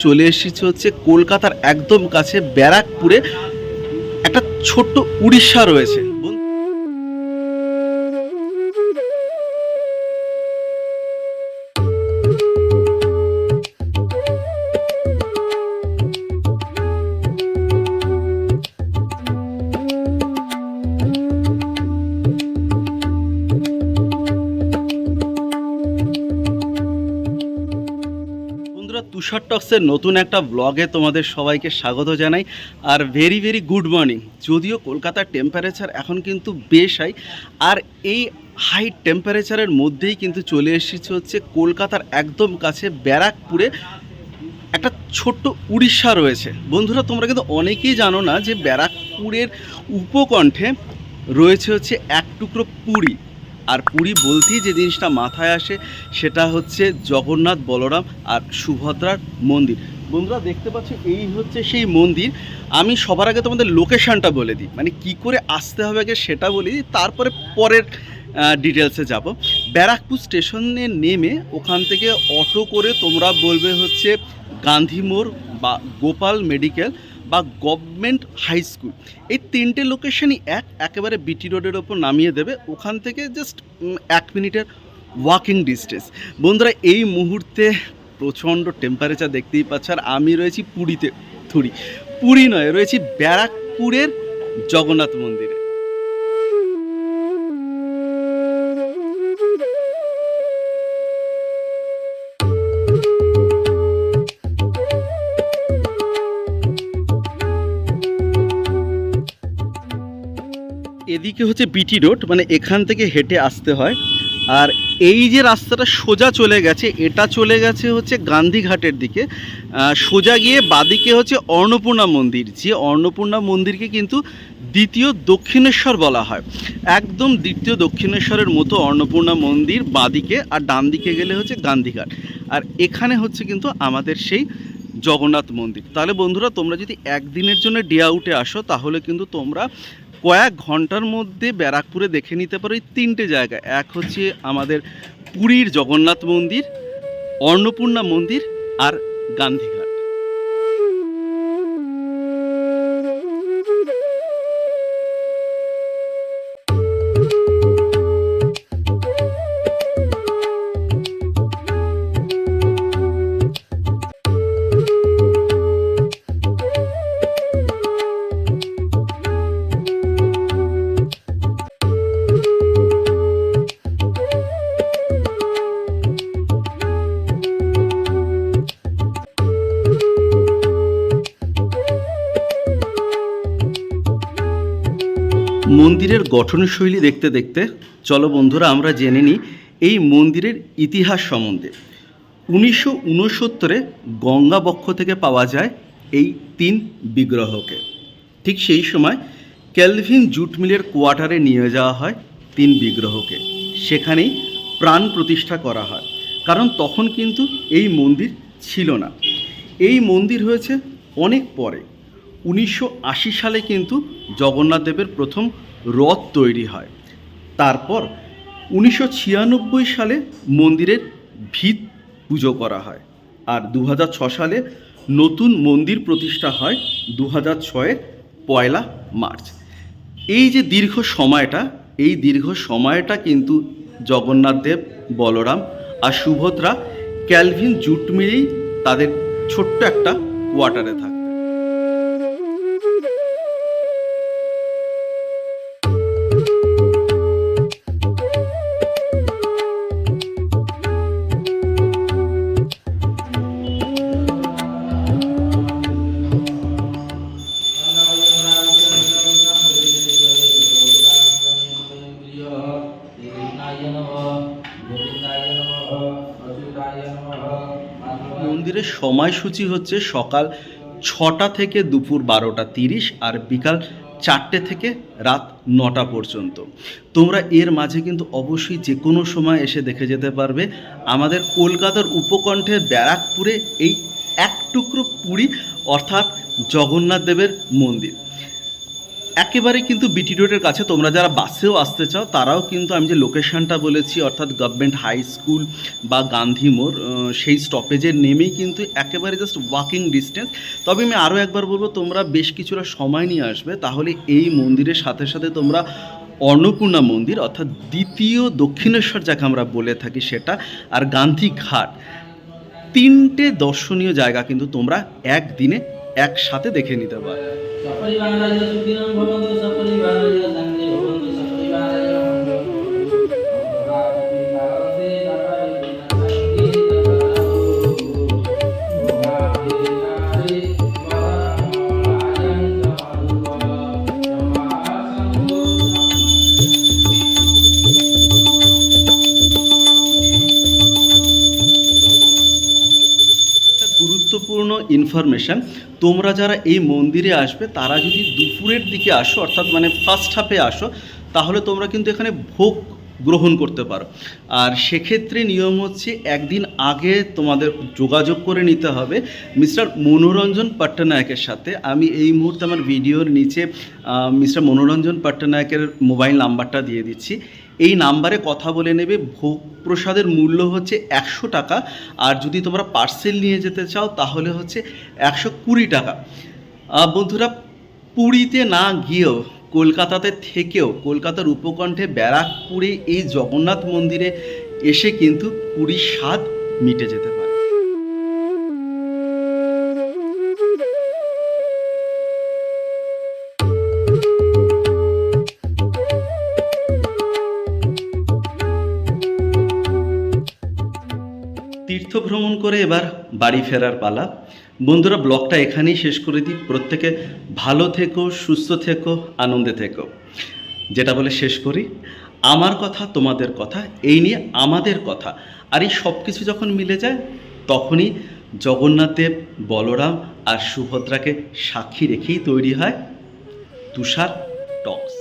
চলে এসেছি হচ্ছে কলকাতার একদম কাছে ব্যারাকপুরে একটা ছোট্ট উড়িষ্যা রয়েছে। বন্ধুরা তুষার টক্সের নতুন একটা ব্লগে তোমাদের সবাইকে স্বাগত জানাই। আর ভেরি ভেরি গুড মর্নিং যদিও কলকাতার টেম্পারেচার এখন কিন্তু বেশ হাই আর এই হাই টেম্পারেচারের মধ্যেই কিন্তু চলে এসেছে হচ্ছে কলকাতার একদম কাছে ব্যারাকপুরে। একটা ছোট্ট উড়িষ্যা রয়েছে। বন্ধুরা, তোমরা কিন্তু অনেকেই জানো না যে ব্যারাকপুরের উপকণ্ঠে রয়েছে হচ্ছে এক টুকরো পুরী। আর পুরী বলতেই যে জিনিসটা মাথায় আসে সেটা হচ্ছে জগন্নাথ বলরাম আর সুভদ্রার মন্দির। বন্ধুরা, দেখতে পাচ্ছ, এই হচ্ছে সেই মন্দির। আমি সবার আগে তোমাদের লোকেশানটা বলে দিই। মানে কি করে আসতে হবে আগে সেটা বলে। তারপরে পরের ডিটেলসে যাব। ব্যারাকপুর স্টেশনে নেমে ওখান থেকে অটো করে তোমরা বলবে হচ্ছে গান্ধী মোড় বা গোপাল মেডিকেল। বা গভর্নমেন্ট হাই স্কুল। এই তিনটে লোকেশনই এক, একেবারে বিটি রোডের ওপর নামিয়ে দেবে। ওখান থেকে জাস্ট এক মিনিটের ওয়াকিং ডিস্টেন্স বন্ধুরা, এই মুহূর্তে প্রচণ্ড টেম্পারেচার দেখতেই পাচ্ছ। আর আমি রয়েছি পুরীতে, থুরি। পুরী নয়, রয়েছি ব্যারাকপুরের জগন্নাথ মন্দিরে। এদিকে হচ্ছে বিটি রোড মানে এখান থেকে হেঁটে আসতে হয়। আর এই যে রাস্তাটা সোজা চলে গেছে, এটা চলে গেছে হচ্ছে গান্ধীঘাটের দিকে। সোজা গিয়ে বাদিকে হচ্ছে অন্নপূর্ণা মন্দির, যে অন্নপূর্ণা মন্দিরকে কিন্তু দ্বিতীয় দক্ষিণেশ্বর বলা হয়। একদম দ্বিতীয় দক্ষিণেশ্বরের মতো অন্নপূর্ণা মন্দির বাদিকে আর ডান দিকে গেলে হচ্ছে গান্ধীঘাট। আর এখানে হচ্ছে কিন্তু আমাদের সেই জগন্নাথ মন্দির। তাহলে বন্ধুরা, তোমরা যদি একদিনের জন্য ডে আউটে আসো, তাহলে কিন্তু তোমরা কয়েক ঘণ্টার মধ্যে ব্যারাকপুরে দেখে নিতে পারো এই তিনটে জায়গা। এক হচ্ছে আমাদের পুরীর জগন্নাথ মন্দির, অন্নপূর্ণা মন্দির আর গান্ধীঘাট মন্দিরের গঠনশৈলী দেখতে দেখতে, চলো বন্ধুরা আমরা জেনে নিই এই মন্দিরের ইতিহাস সম্বন্ধে। উনিশশো উনসত্তরে গঙ্গাবক্ষ থেকে পাওয়া যায় এই তিন বিগ্রহকে। ঠিক সেই সময় ক্যালভিন জুট মিলের কোয়ার্টারে নিয়ে যাওয়া হয় তিন বিগ্রহকে। সেখানেই প্রাণ প্রতিষ্ঠা করা হয়। কারণ তখন কিন্তু এই মন্দির ছিল না। এই মন্দির হয়েছে অনেক পরে। উনিশশো আশি সালে কিন্তু জগন্নাথ দেবের প্রথম রথ তৈরি হয়। তারপর উনিশশো ছিয়ানব্বই সালে মন্দিরের ভিত পুজো করা হয় আর দু সালে নতুন মন্দির প্রতিষ্ঠা হয় দু হাজার ছয়ের পয়লা মার্চ। এই যে দীর্ঘ সময়টা, এই দীর্ঘ সময়টা কিন্তু জগন্নাথ দেব, বলরাম আর সুভদ্রা ক্যালভিন জুট মিলেই তাদের ছোট্ট একটা কোয়ার্টারে থাকে। মন্দিরের সময়সূচি হচ্ছে সকাল ছটা থেকে দুপুর বারোটা তিরিশ আর বিকাল চারটে থেকে রাত নটা পর্যন্ত। তোমরা এর মাঝে কিন্তু অবশ্যই যে কোনো সময় এসে দেখে যেতে পারবে। আমাদের কলকাতার উপকণ্ঠের ব্যারাকপুরে এই এক টুকরো পুরী অর্থাৎ জগন্নাথ দেবের মন্দির। একেবারে কিন্তু বিটি রোডের কাছে তোমরা যারা বাসেও আসতে চাও, তারাও কিন্তু আমি যে লোকেশনটা বলেছি, অর্থাৎ গভর্নমেন্ট হাই স্কুল বা গান্ধী মোড় সেই স্টপেজে নেমেই কিন্তু একেবারে জাস্ট ওয়াকিং ডিস্টেন্স তবে আমি আরও একবার বলব, তোমরা বেশ কিছুটা সময় নিয়ে আসবে, তাহলে এই মন্দিরের সাথে সাথে তোমরা অন্নপূর্ণা মন্দির, অর্থাৎ দ্বিতীয় দক্ষিণেশ্বর যাকে আমরা বলে থাকি সেটা, আর গান্ধী ঘাট। তিনটে দর্শনীয় জায়গা কিন্তু তোমরা একদিনে একসাথে দেখে নিতে পারো। ইনফরমেশান তোমরা যারা এই মন্দিরে আসবে, তারা যদি দুপুরের দিকে আসো, অর্থাৎ মানে ফার্স্ট হাফে আসো, তাহলে তোমরা কিন্তু এখানে ভোগ গ্রহণ করতে পারো। আর সেক্ষেত্রে নিয়ম হচ্ছে একদিন আগে তোমাদের যোগাযোগ করে নিতে হবে মিস্টার মনোরঞ্জন পট্টনায়কের সাথে। আমি এই মুহূর্তে আমার ভিডিওর নিচে মিস্টার মনোরঞ্জন পট্টনায়কের মোবাইল নাম্বারটা দিয়ে দিচ্ছি। এই নাম্বারে কথা বলে নেবে। ভোগ প্রসাদের মূল্য হচ্ছে একশো টাকা। আর যদি তোমরা পার্সেল নিয়ে যেতে চাও, তাহলে হচ্ছে একশো কুড়ি টাকা। বন্ধুরা, পুরীতে না গিয়েও, কলকাতাতে থেকেও, কলকাতার উপকণ্ঠে ব্যারাকপুরে এই জগন্নাথ মন্দিরে এসে কিন্তু পুরীর স্বাদ মিটে যেতে পারে। তীর্থ ভ্রমণ করে এবার বাড়ি ফেরার পালা। বন্ধুরা, ব্লগটা এখানেই শেষ করে দিই। প্রত্যেকে ভালো থেকো, সুস্থ থেকো, আনন্দে থেকো। যেটা বলে শেষ করি, আমার কথা, তোমাদের কথা, এই নিয়ে আমাদের কথা। আর এই সব কিছু যখন মিলে যায়, তখনই জগন্নাথদেব বলরাম আর সুভদ্রাকে সাক্ষী রেখেই তৈরি হয় তুষার টক্স।